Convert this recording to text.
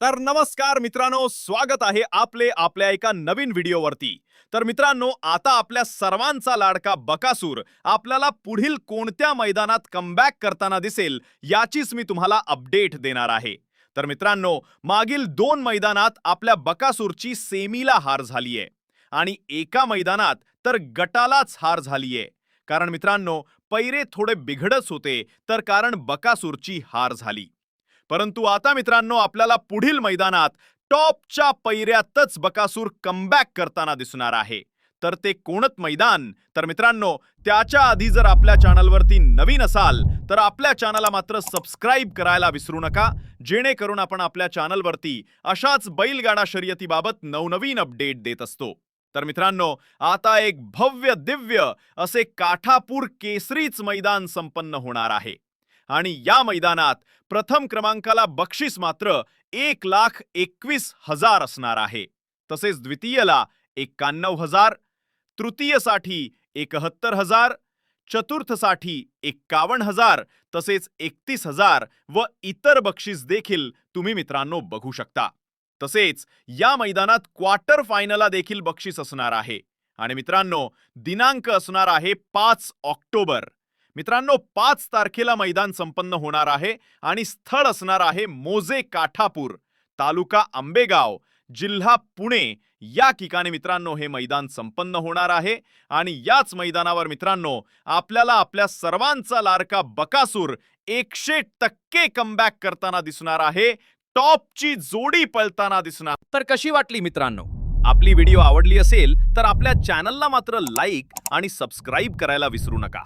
तर नमस्कार मित्रांनो स्वागत आहे आपले आपल्या एका नवीन व्हिडिओवरती. तर मित्रांनो आता आपल्या सर्वांचा लाडका बकासूर आपल्याला पुढील कोणत्या मैदानात कमबॅक करताना दिसेल याचीच मी तुम्हाला अपडेट देणार आहे. तर मित्रांनो मागील दोन मैदानात आपल्या बकासूरची सेमीला हार झालीये. आणि एका मैदानात तर गटालाच हार झालीये. कारण मित्रांनो पैरे थोडे बिघडच होते तर कारण बकासूरची हार झाली. परंतु आता मित्रांनो आपल्याला पुढील मैदानात टॉपच्या पैऱ्यातच बकासूर कमबॅक करताना दिसणार आहे. तर ते कोणत मैदान? तर मित्रांनो त्याच्या आधी जर आपल्या चॅनलवरती नवीन असाल तर आपल्या चॅनलला मात्र सबस्क्राईब करायला विसरू नका. जेणेकरून आपण आपल्या चॅनलवरती अशाच बैलगाडा शर्यतीबाबत नवनवीन अपडेट देत असतो. तर मित्रांनो आता एक भव्य दिव्य असे काठापूर केसरीच मैदान संपन्न होणार आहे. आणि या मैदानात प्रथम क्रमांकाला बक्षीस मात्र एक लाख एकवीस हजार असणार आहे. तसेच द्वितीयला एक्काण्णव हजार तृतीयसाठी एकाहत्तर हजार चतुर्थसाठी एक्कावन्न हजार तसेच एकतीस हजार व इतर बक्षीस देखील तुम्ही मित्रांनो बघू शकता. तसेच या मैदानात क्वार्टर फायनलला देखील बक्षीस असणार आहे. आणि मित्रांनो दिनांक असणार आहे पाच ऑक्टोबर. मित्रांनो पाच तारखेला मैदान संपन्न होणार आहे आणि स्थळ असणार आहे मोजे काठापूर तालुका आंबेगाव जिल्हा पुणे. या ठिकाणी मित्रांनो हे मैदान संपन्न होणार आहे आणि याच मैदानावर मित्रांनो आपल्याला आपल्या सर्वांचा लाडका बकासूर एकशे टक्के कमबॅक करताना दिसणार आहे टॉपची जोडी पळताना दिसणार. तर कशी वाटली मित्रांनो? आपली व्हिडिओ आवडली असेल तर आपल्या चॅनलला मात्र लाईक आणि सबस्क्राईब करायला विसरू नका.